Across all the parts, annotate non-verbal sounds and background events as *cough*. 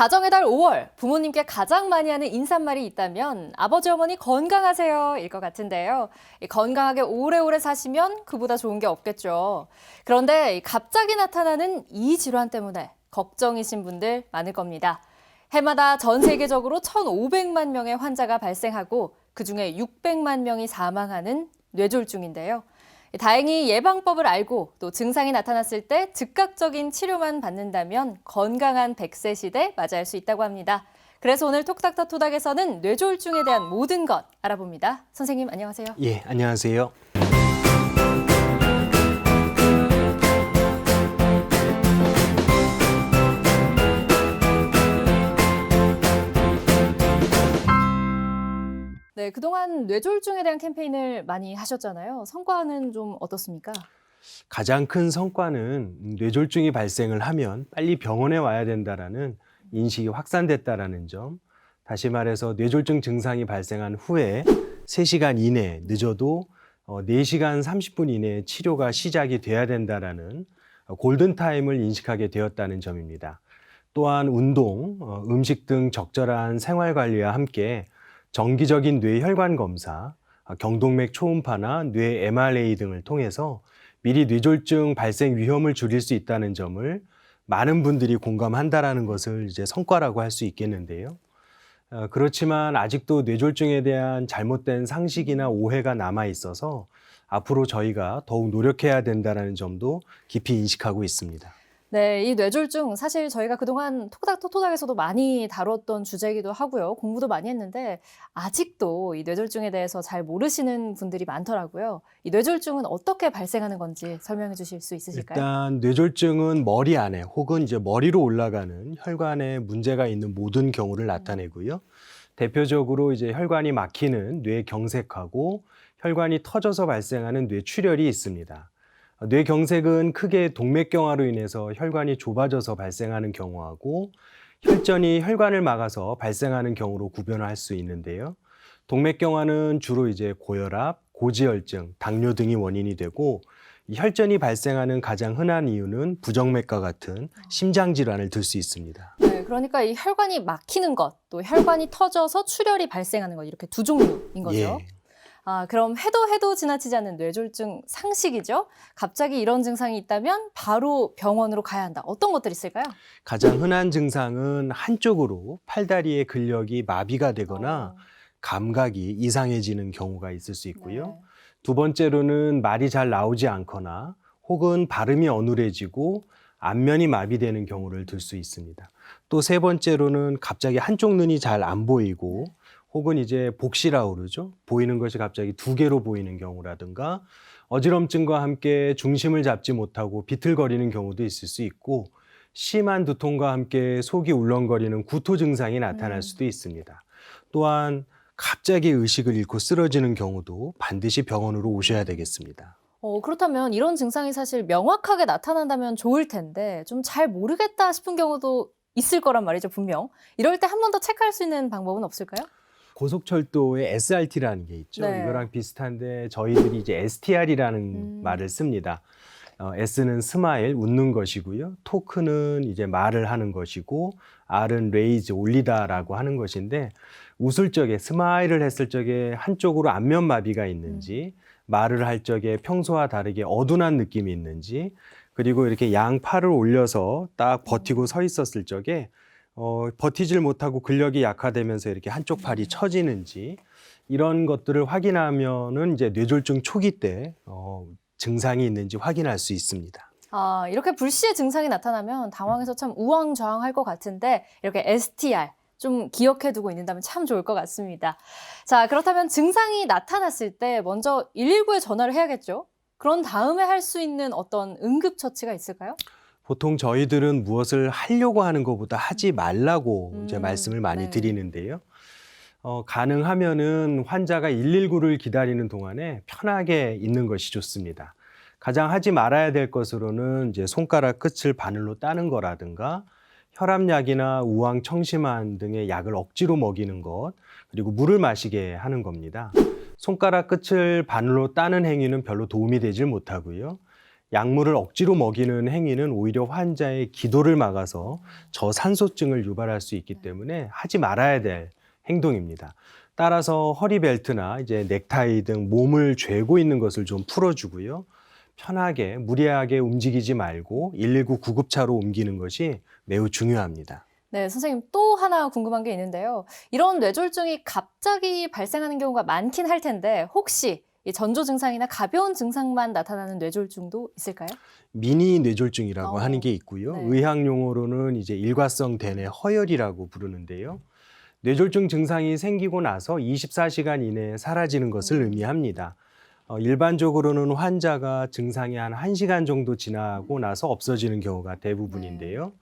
가정의 달 5월 부모님께 가장 많이 하는 인사말이 있다면 아버지 어머니 건강하세요일 것 같은데요. 이 건강하게 오래오래 사시면 그보다 좋은 게 없겠죠. 그런데 이 갑자기 나타나는 이 질환 때문에 걱정이신 분들 많을 겁니다. 해마다 전 세계적으로 1,500만 명의 환자가 발생하고 그중에 600만 명이 사망하는 뇌졸중인데요. 다행히 예방법을 알고 또 증상이 나타났을 때 즉각적인 치료만 받는다면 건강한 100세 시대 맞이할 수 있다고 합니다. 그래서 오늘 톡닥터 토닥에서는 뇌졸중에 대한 모든 것 알아봅니다. 선생님 안녕하세요. 예, 안녕하세요. 네, 그동안 뇌졸중에 대한 캠페인을 많이 하셨잖아요. 성과는 좀 어떻습니까? 가장 큰 성과는 뇌졸중이 발생을 하면 빨리 병원에 와야 된다라는 인식이 확산됐다라는 점. 다시 말해서 뇌졸중 증상이 발생한 후에 3시간 이내 늦어도 어, 4시간 30분 이내에 치료가 시작이 돼야 된다라는 골든타임을 인식하게 되었다는 점입니다. 또한 운동, 어, 음식 등 적절한 생활 관리와 함께 정기적인 뇌혈관 검사, 아, 경동맥 초음파나 뇌 MRA 등을 통해서 미리 뇌졸중 발생 위험을 줄일 수 있다는 점을 많은 분들이 공감한다라는 것을 이제 성과라고 할 수 있겠는데요. 어, 그렇지만 아직도 뇌졸중에 대한 잘못된 상식이나 오해가 남아 있어서 앞으로 저희가 더욱 노력해야 된다는 점도 깊이 인식하고 있습니다. 네, 이 뇌졸중 사실 저희가 그동안 톡닥토토닥에서도 많이 다뤘던 주제이기도 하고요. 공부도 많이 했는데 아직도 이 뇌졸중에 대해서 잘 모르시는 분들이 많더라고요. 이 뇌졸중은 어떻게 발생하는 건지 설명해 주실 수 있으실까요? 일단 뇌졸중은 머리 안에 혹은 이제 머리로 올라가는 혈관에 문제가 있는 모든 경우를 나타내고요. 대표적으로 이제 혈관이 막히는 뇌경색하고 혈관이 터져서 발생하는 뇌출혈이 있습니다. 뇌경색은 크게 동맥경화로 인해서 혈관이 좁아져서 발생하는 경우하고 혈전이 혈관을 막아서 발생하는 경우로 구별할 수 있는데요. 동맥경화는 주로 이제 고혈압, 고지혈증, 당뇨 등이 원인이 되고 이 혈전이 발생하는 가장 흔한 이유는 부정맥과 같은 심장 질환을 들 수 있습니다. 네, 그러니까 이 혈관이 막히는 것, 또 혈관이 터져서 출혈이 발생하는 것 이렇게 두 종류인 거죠. 예. 아, 그럼 해도 해도 지나치지 않는 뇌졸중 상식이죠. 갑자기 이런 증상이 있다면 바로 병원으로 가야 한다. 어떤 것들이 있을까요? 가장 흔한 증상은 한쪽으로 팔다리의 근력이 마비가 되거나 어, 감각이 이상해지는 경우가 있을 수 있고요. 네. 두 번째로는 말이 잘 나오지 않거나 혹은 발음이 어눌해지고 안면이 마비되는 경우를 들 수 있습니다. 또 세 번째로는 갑자기 한쪽 눈이 잘 안 보이고 혹은 이제 복시라고 그러죠. 보이는 것이 갑자기 두 개로 보이는 경우라든가 어지럼증과 함께 중심을 잡지 못하고 비틀거리는 경우도 있을 수 있고 심한 두통과 함께 속이 울렁거리는 구토 증상이 나타날 음. 수도 있습니다. 또한 갑자기 의식을 잃고 쓰러지는 경우도 반드시 병원으로 오셔야 되겠습니다. 어, 그렇다면 이런 증상이 사실 명확하게 나타난다면 좋을 텐데 좀 잘 모르겠다 싶은 경우도 있을 거란 말이죠, 분명. 이럴 때 한 번 더 체크할 수 있는 방법은 없을까요? 고속철도에 SRT라는 게 있죠. 네. 이거랑 비슷한데 저희들이 이제 STR이라는 음. 말을 씁니다. 어, S는 스마일, 웃는 것이고요. 토크는 이제 말을 하는 것이고, R은 레이즈, 올리다라고 하는 것인데, 웃을 적에, 스마일을 했을 적에 한쪽으로 안면 마비가 있는지, 말을 할 적에 평소와 다르게 어둔한 느낌이 있는지, 그리고 이렇게 양 팔을 올려서 딱 버티고 서 있었을 적에, 어, 버티질 못하고 근력이 약화되면서 이렇게 한쪽 팔이 처지는지, 이런 것들을 확인하면은 이제 뇌졸중 초기 때 어, 증상이 있는지 확인할 수 있습니다. 아, 이렇게 불시의 증상이 나타나면 당황해서 참 우왕좌왕할 것 같은데 이렇게 STR 좀 기억해 두고 있는다면 참 좋을 것 같습니다. 자, 그렇다면 증상이 나타났을 때 먼저 119에 전화를 해야겠죠? 그런 다음에 할 수 있는 어떤 응급처치가 있을까요? 보통 저희들은 무엇을 하려고 하는 것보다 하지 말라고 이제 음, 말씀을 많이 네. 드리는데요. 어, 가능하면은 환자가 119를 기다리는 동안에 편하게 있는 것이 좋습니다. 가장 하지 말아야 될 것으로는 이제 손가락 끝을 바늘로 따는 거라든가 혈압약이나 우황 청심환 등의 약을 억지로 먹이는 것 그리고 물을 마시게 하는 겁니다. 손가락 끝을 바늘로 따는 행위는 별로 도움이 되질 못하고요. 약물을 억지로 먹이는 행위는 오히려 환자의 기도를 막아서 저산소증을 유발할 수 있기 때문에 하지 말아야 될 행동입니다. 따라서 허리벨트나 이제 넥타이 등 몸을 죄고 있는 것을 좀 풀어주고요. 편하게 무리하게 움직이지 말고 119 구급차로 옮기는 것이 매우 중요합니다. 네, 선생님 또 하나 궁금한 게 있는데요. 이런 뇌졸중이 갑자기 발생하는 경우가 많긴 할 텐데 혹시 이 전조 증상이나 가벼운 증상만 나타나는 뇌졸중도 있을까요? 미니 뇌졸중이라고 어, 하는 게 있고요. 네. 의학 용어로는 이제 일과성 대뇌 허혈이라고 부르는데요. 뇌졸중 증상이 생기고 나서 24시간 이내에 사라지는 것을 음. 의미합니다. 어, 일반적으로는 환자가 증상이 한 1시간 정도 지나고 나서 없어지는 경우가 대부분인데요.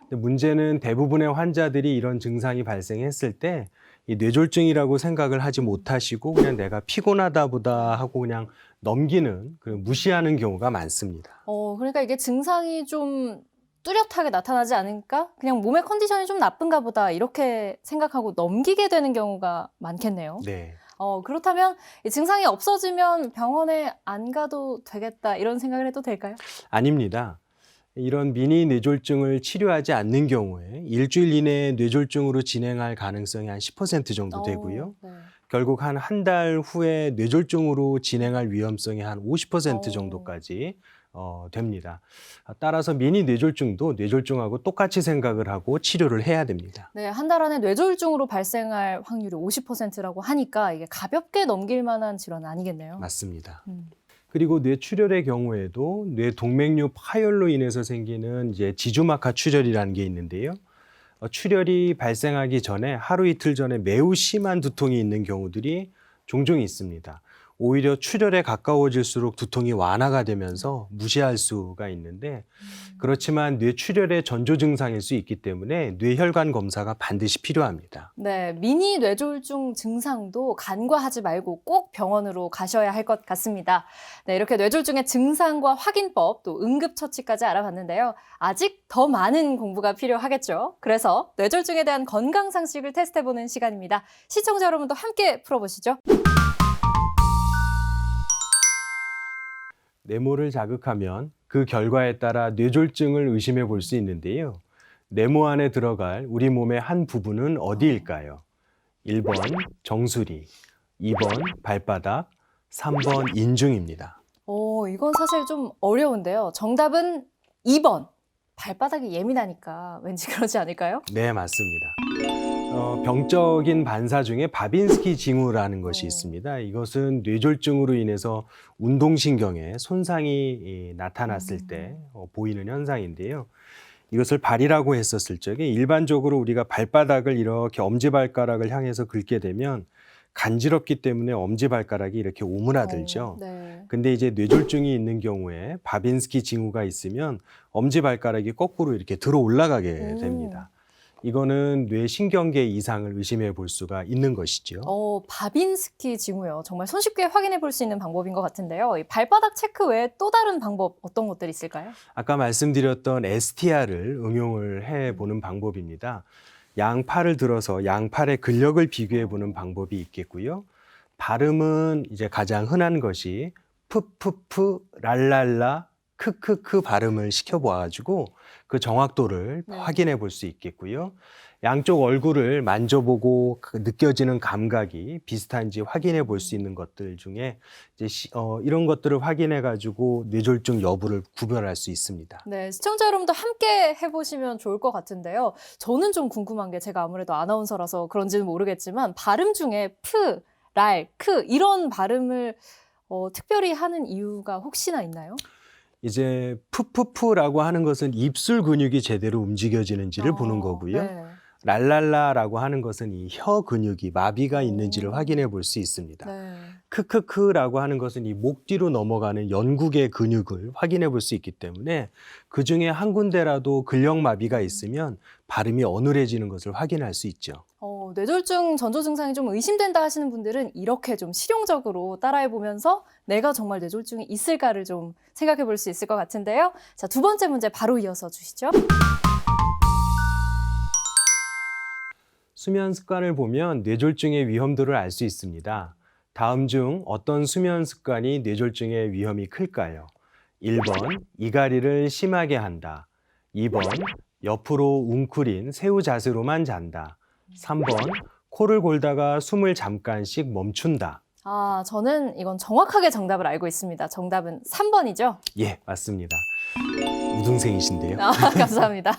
근데 문제는 대부분의 환자들이 이런 증상이 발생했을 때 이 뇌졸중이라고 생각을 하지 못하시고 그냥 내가 피곤하다 보다 하고 그냥 넘기는 그 무시하는 경우가 많습니다. 어, 그러니까 이게 증상이 좀 뚜렷하게 나타나지 않으니까 그냥 몸의 컨디션이 좀 나쁜가 보다 이렇게 생각하고 넘기게 되는 경우가 많겠네요. 네. 어, 그렇다면 이 증상이 없어지면 병원에 안 가도 되겠다 이런 생각을 해도 될까요? 아닙니다. 이런 미니 뇌졸중을 치료하지 않는 경우에 일주일 이내에 뇌졸중으로 진행할 가능성이 한 10% 정도 되고요. 어, 네. 결국 한 한 달 후에 뇌졸중으로 진행할 위험성이 한 50% 어. 정도까지 어, 됩니다. 따라서 미니 뇌졸중도 뇌졸중하고 똑같이 생각을 하고 치료를 해야 됩니다. 네, 한 달 안에 뇌졸중으로 발생할 확률이 50%라고 하니까 이게 가볍게 넘길 만한 질환은 아니겠네요. 맞습니다. 음. 그리고 뇌출혈의 경우에도 뇌 동맥류 파열로 인해서 생기는 이제 지주막하 출혈이라는 게 있는데요. 어, 출혈이 발생하기 전에 하루 이틀 전에 매우 심한 두통이 있는 경우들이 종종 있습니다. 오히려 출혈에 가까워질수록 두통이 완화가 되면서 무시할 수가 있는데 그렇지만 뇌출혈의 전조 증상일 수 있기 때문에 뇌혈관 검사가 반드시 필요합니다. 네, 미니 뇌졸중 증상도 간과하지 말고 꼭 병원으로 가셔야 할 것 같습니다. 네, 이렇게 뇌졸중의 증상과 확인법 또 응급처치까지 알아봤는데요. 아직 더 많은 공부가 필요하겠죠. 그래서 뇌졸중에 대한 건강 상식을 테스트해보는 시간입니다. 시청자 여러분도 함께 풀어보시죠. 네모를 자극하면 그 결과에 따라 뇌졸중을 의심해 볼 수 있는데요. 네모 안에 들어갈 우리 몸의 한 부분은 어디일까요? 1번 정수리, 2번 발바닥, 3번 인중입니다. 오, 이건 사실 좀 어려운데요. 정답은 2번. 발바닥이 예민하니까 왠지 *laughs* 그러지 않을까요? 네, 맞습니다. 어, 병적인 반사 중에 바빈스키 징후라는 것이 어. 있습니다. 이것은 뇌졸중으로 인해서 운동신경에 손상이 이, 나타났을 음. 때 어, 보이는 현상인데요. 이것을 발이라고 했었을 적에 일반적으로 우리가 발바닥을 이렇게 엄지발가락을 향해서 긁게 되면 간지럽기 때문에 엄지발가락이 이렇게 오므라들죠. 어, 네. 근데 이제 뇌졸중이 있는 경우에 바빈스키 징후가 있으면 엄지발가락이 거꾸로 이렇게 들어 올라가게 오. 됩니다. 이거는 뇌신경계 이상을 의심해 볼 수가 있는 것이죠. 어, 바빈스키 징후요. 정말 손쉽게 확인해 볼 수 있는 방법인 것 같은데요. 이 발바닥 체크 외에 또 다른 방법 어떤 것들이 있을까요? 아까 말씀드렸던 STR을 응용을 해 보는 방법입니다. 양팔을 들어서 양팔의 근력을 비교해 보는 방법이 있겠고요. 발음은 이제 가장 흔한 것이 푸푸푸 랄랄라 크크크 발음을 시켜 보아가지고 그 정확도를 네. 확인해 볼 수 있겠고요. 양쪽 얼굴을 만져보고 그 느껴지는 감각이 비슷한지 확인해 볼 수 있는 것들 중에 이제 시- 어, 이런 것들을 확인해 가지고 뇌졸중 여부를 구별할 수 있습니다. 네, 시청자 여러분도 함께 해보시면 좋을 것 같은데요. 저는 좀 궁금한 게 제가 아무래도 아나운서라서 그런지는 모르겠지만 발음 중에 프, 랄, 크 이런 발음을 어, 특별히 하는 이유가 혹시나 있나요? 이제 푸푸푸라고 하는 것은 입술 근육이 제대로 움직여지는지를 보는 어, 거고요. 네. 랄랄라라고 하는 것은 이 혀 근육이 마비가 있는지를 오. 확인해 볼 수 있습니다. 네. 크크크라고 하는 것은 이 목 뒤로 넘어가는 연국의 근육을 확인해 볼 수 있기 때문에 그 중에 한 군데라도 근력 마비가 있으면 발음이 어눌해지는 것을 확인할 수 있죠. 어, 뇌졸중 전조 증상이 좀 의심된다 하시는 분들은 이렇게 좀 실용적으로 따라해 보면서 내가 정말 뇌졸중이 있을까를 좀 생각해 볼 수 있을 것 같은데요. 자, 두 번째 문제 바로 이어서 주시죠. 수면 습관을 보면 뇌졸중의 위험도를 알 수 있습니다. 다음 중 어떤 수면 습관이 뇌졸중의 위험이 클까요? 1번 이갈이를 심하게 한다. 2번 옆으로 웅크린 새우 자세로만 잔다. 3번 코를 골다가 숨을 잠깐씩 멈춘다. 아, 저는 이건 정확하게 정답을 알고 있습니다. 정답은 3번이죠? 예, 맞습니다. 우등생이신데요. 아, *laughs* 감사합니다.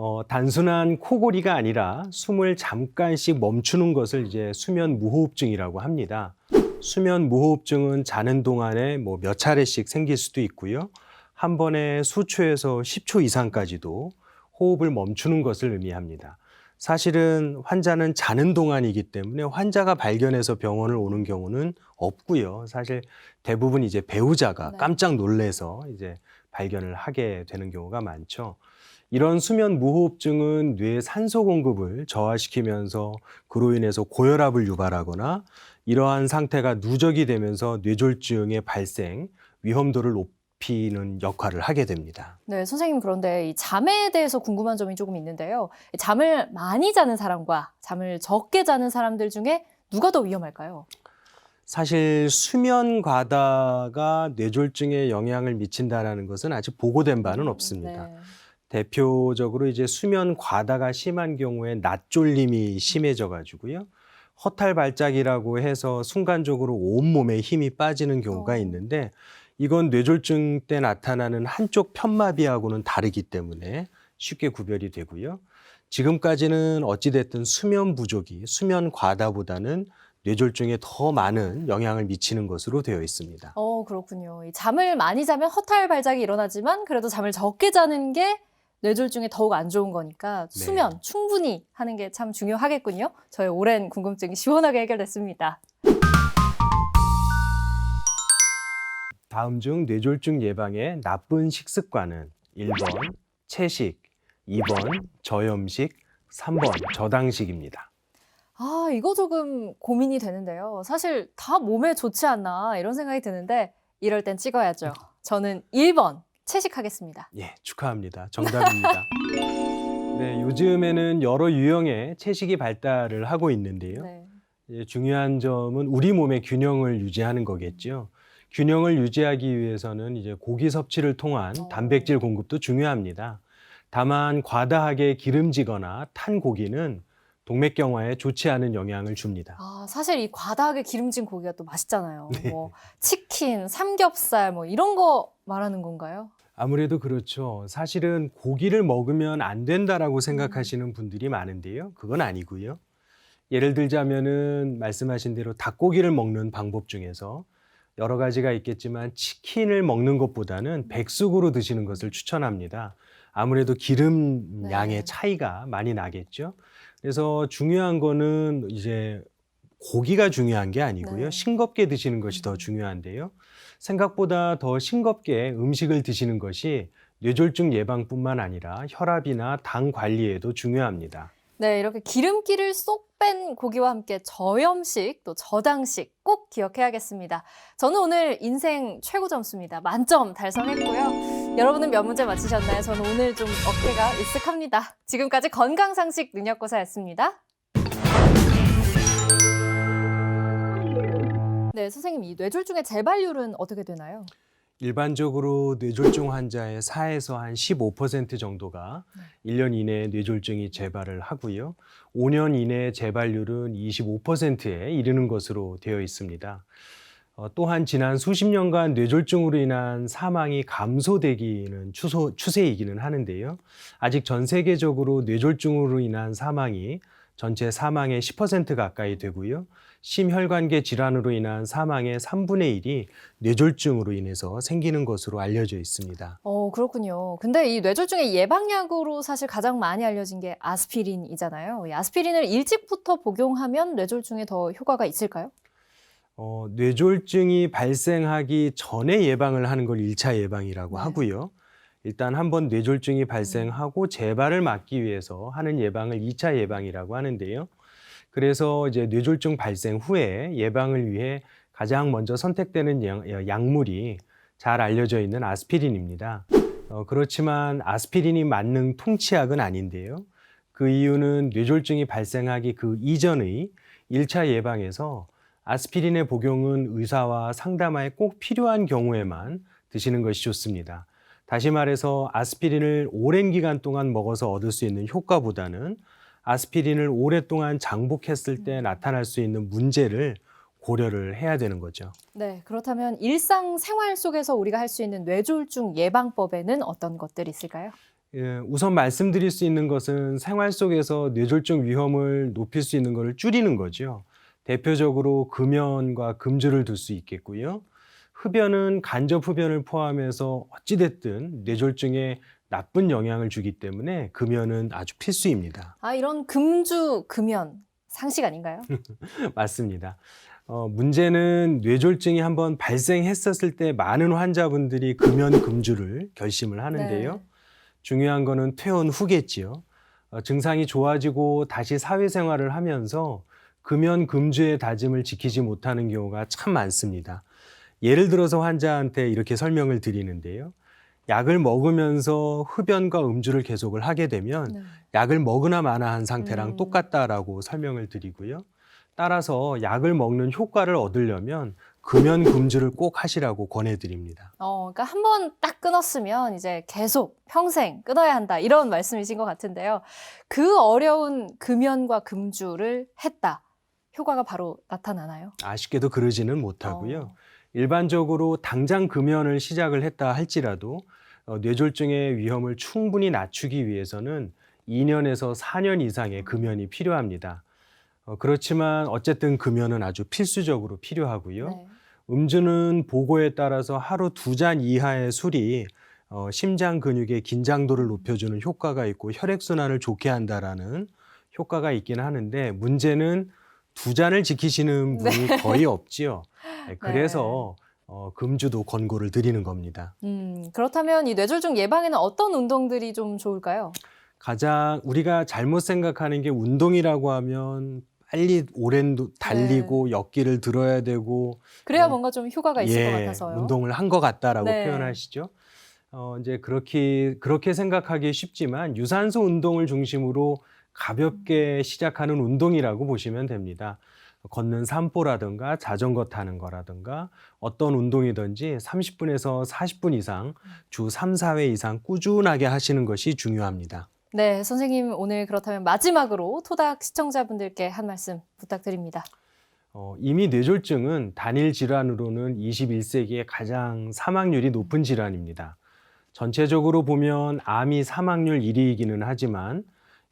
어, 단순한 코골이가 아니라 숨을 잠깐씩 멈추는 것을 이제 수면 무호흡증이라고 합니다. 수면 무호흡증은 자는 동안에 뭐 몇 차례씩 생길 수도 있고요. 한 번에 수초에서 10초 이상까지도 호흡을 멈추는 것을 의미합니다. 사실은 환자는 자는 동안이기 때문에 환자가 발견해서 병원을 오는 경우는 없고요. 사실 대부분 이제 배우자가 네. 깜짝 놀래서 이제 발견을 하게 되는 경우가 많죠. 이런 수면 무호흡증은 뇌의 산소 공급을 저하시키면서 그로 인해서 고혈압을 유발하거나 이러한 상태가 누적이 되면서 뇌졸중의 발생 위험도를 높이는 역할을 하게 됩니다. 네, 선생님 그런데 이 잠에 대해서 궁금한 점이 조금 있는데요. 잠을 많이 자는 사람과 잠을 적게 자는 사람들 중에 누가 더 위험할까요? 사실 수면 과다가 뇌졸중에 영향을 미친다라는 것은 아직 보고된 바는 없습니다. 네. 대표적으로 이제 수면 과다가 심한 경우에 낮졸림이 심해져 가지고요. 허탈 발작이라고 해서 순간적으로 온몸에 힘이 빠지는 경우가 어. 있는데 이건 뇌졸중 때 나타나는 한쪽 편마비하고는 다르기 때문에 쉽게 구별이 되고요. 지금까지는 어찌됐든 수면 부족이 수면 과다보다는 뇌졸중에 더 많은 영향을 미치는 것으로 되어 있습니다. 어, 그렇군요. 이 잠을 많이 자면 허탈 발작이 일어나지만 그래도 잠을 적게 자는 게 뇌졸 중에 더욱 안 좋은 거니까 네. 수면 충분히 하는 게 참 중요하겠군요. 저의 오랜 궁금증이 시원하게 해결됐습니다. 다음 중 뇌졸중 예방의 나쁜 식습관은 1번 채식, 2번 저염식, 3번 저당식입니다. 아, 이거 조금 고민이 되는데요. 사실 다 몸에 좋지 않나 이런 생각이 드는데 이럴 땐 찍어야죠. 저는 1번 채식하겠습니다. 예, 축하합니다. 정답입니다. *laughs* 네, 요즘에는 여러 유형의 채식이 발달을 하고 있는데요. 네. 예, 중요한 점은 우리 몸의 균형을 유지하는 거겠죠. 균형을 유지하기 위해서는 이제 고기 섭취를 통한 어. 단백질 공급도 중요합니다. 다만 과다하게 기름지거나 탄 고기는 동맥경화에 좋지 않은 영향을 줍니다. 아, 사실 이 과다하게 기름진 고기가 또 맛있잖아요. 네. 뭐 치킨, 삼겹살 뭐 이런 거 말하는 건가요? 아무래도 그렇죠. 사실은 고기를 먹으면 안 된다라고 생각하시는 분들이 많은데요. 그건 아니고요. 예를 들자면은 말씀하신 대로 닭고기를 먹는 방법 중에서 여러 가지가 있겠지만 치킨을 먹는 것보다는 백숙으로 드시는 것을 추천합니다. 아무래도 기름 네. 양의 차이가 많이 나겠죠. 그래서 중요한 거는 이제 고기가 중요한 게 아니고요. 네. 싱겁게 드시는 것이 더 중요한데요. 생각보다 더 싱겁게 음식을 드시는 것이 뇌졸중 예방뿐만 아니라 혈압이나 당 관리에도 중요합니다. 네, 이렇게 기름기를 쏙 뺀 고기와 함께 저염식 또 저당식 꼭 기억해야겠습니다. 저는 오늘 인생 최고 점수입니다. 만점 달성했고요. 여러분은 몇 문제 맞히셨나요? 저는 오늘 좀 어깨가 으쓱합니다. 지금까지 건강상식 능력고사였습니다. 네, 선생님, 이 뇌졸중의 재발률은 어떻게 되나요? 일반적으로 뇌졸중 환자의 4에서 한 15% 정도가 1년 이내에 뇌졸중이 재발을 하고요. 5년 이내 재발률은 25%에 이르는 것으로 되어 있습니다. 어, 또한 지난 수십 년간 뇌졸중으로 인한 사망이 감소되기는 추소, 추세이기는 하는데요. 아직 전 세계적으로 뇌졸중으로 인한 사망이 전체 사망의 10% 가까이 되고요. 심혈관계 질환으로 인한 사망의 3분의 1이 뇌졸중으로 인해서 생기는 것으로 알려져 있습니다. 어, 그렇군요. 근데 이 뇌졸중의 예방약으로 사실 가장 많이 알려진 게 아스피린이잖아요. 이 아스피린을 일찍부터 복용하면 뇌졸중에 더 효과가 있을까요? 어, 뇌졸중이 발생하기 전에 예방을 하는 걸 1차 예방이라고 네. 하고요. 일단 한번 뇌졸중이 발생하고 재발을 막기 위해서 하는 예방을 2차 예방이라고 하는데요. 그래서 이제 뇌졸중 발생 후에 예방을 위해 가장 먼저 선택되는 약- 약물이 잘 알려져 있는 아스피린입니다. 어, 그렇지만 아스피린이 맞는 통치약은 아닌데요. 그 이유는 뇌졸중이 발생하기 그 이전의 1차 예방에서 아스피린의 복용은 의사와 상담하에 꼭 필요한 경우에만 드시는 것이 좋습니다. 다시 말해서 아스피린을 오랜 기간 동안 먹어서 얻을 수 있는 효과보다는 아스피린을 오랫동안 장복했을 때 나타날 수 있는 문제를 고려를 해야 되는 거죠. 네, 그렇다면 일상 생활 속에서 우리가 할 수 있는 뇌졸중 예방법에는 어떤 것들이 있을까요? 예, 우선 말씀드릴 수 있는 것은 생활 속에서 뇌졸중 위험을 높일 수 있는 것을 줄이는 거죠. 대표적으로 금연과 금주를 둘 수 있겠고요. 흡연은 간접 흡연을 포함해서 어찌됐든 뇌졸중에 나쁜 영향을 주기 때문에 금연은 아주 필수입니다. 아, 이런 금주, 금연 상식 아닌가요? *laughs* 맞습니다. 어, 문제는 뇌졸중이 한번 발생했었을 때 많은 환자분들이 금연 금주를 결심을 하는데요. 네. 중요한 거는 퇴원 후겠지요. 어, 증상이 좋아지고 다시 사회생활을 하면서 금연 금주의 다짐을 지키지 못하는 경우가 참 많습니다. 예를 들어서 환자한테 이렇게 설명을 드리는데요. 약을 먹으면서 흡연과 음주를 계속을 하게 되면 네. 약을 먹으나 마나 한 상태랑 음. 똑같다라고 설명을 드리고요. 따라서 약을 먹는 효과를 얻으려면 금연 금주를 꼭 하시라고 권해드립니다. 어, 그러니까 한 번 딱 끊었으면 이제 계속 평생 끊어야 한다 이런 말씀이신 것 같은데요. 그 어려운 금연과 금주를 했다. 효과가 바로 나타나나요? 아쉽게도 그러지는 못하고요. 어. 일반적으로 당장 금연을 시작을 했다 할지라도 어, 뇌졸중의 위험을 충분히 낮추기 위해서는 2년에서 4년 이상의 금연이 필요합니다. 어, 그렇지만 어쨌든 금연은 아주 필수적으로 필요하고요. 네. 음주는 보고에 따라서 하루 두 잔 이하의 술이 어, 심장 근육의 긴장도를 높여주는 효과가 있고 혈액순환을 좋게 한다라는 효과가 있긴 하는데 문제는 두 잔을 지키시는 분이 거의 없지요. 네, 그래서 어, 금주도 권고를 드리는 겁니다. 음, 그렇다면 이 뇌졸중 예방에는 어떤 운동들이 좀 좋을까요? 가장 우리가 잘못 생각하는 게 운동이라고 하면 빨리 오랜 도- 달리고 역기를 들어야 되고 그래야 음, 뭔가 좀 효과가 있을 것 같아서요. 운동을 한 것 같다라고 네. 표현하시죠. 어, 이제 그렇게 그렇게 생각하기 쉽지만 유산소 운동을 중심으로 가볍게 시작하는 운동이라고 보시면 됩니다. 걷는 산보라든가 자전거 타는 거라든가 어떤 운동이든지 30분에서 40분 이상 주 3, 4회 이상 꾸준하게 하시는 것이 중요합니다. 네, 선생님 오늘 그렇다면 마지막으로 토닥 시청자분들께 한 말씀 부탁드립니다. 어, 이미 뇌졸중은 단일 질환으로는 21세기에 가장 사망률이 높은 질환입니다. 전체적으로 보면 암이 사망률 1위이기는 하지만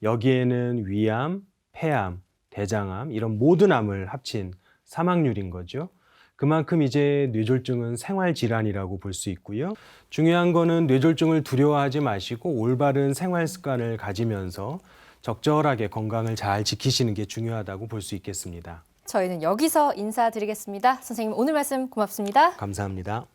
여기에는 위암, 폐암, 대장암 이런 모든 암을 합친 사망률인 거죠. 그만큼 이제 뇌졸중은 생활 질환이라고 볼 수 있고요. 중요한 거는 뇌졸중을 두려워하지 마시고 올바른 생활 습관을 가지면서 적절하게 건강을 잘 지키시는 게 중요하다고 볼 수 있겠습니다. 저희는 여기서 인사드리겠습니다. 선생님 오늘 말씀 고맙습니다. 감사합니다.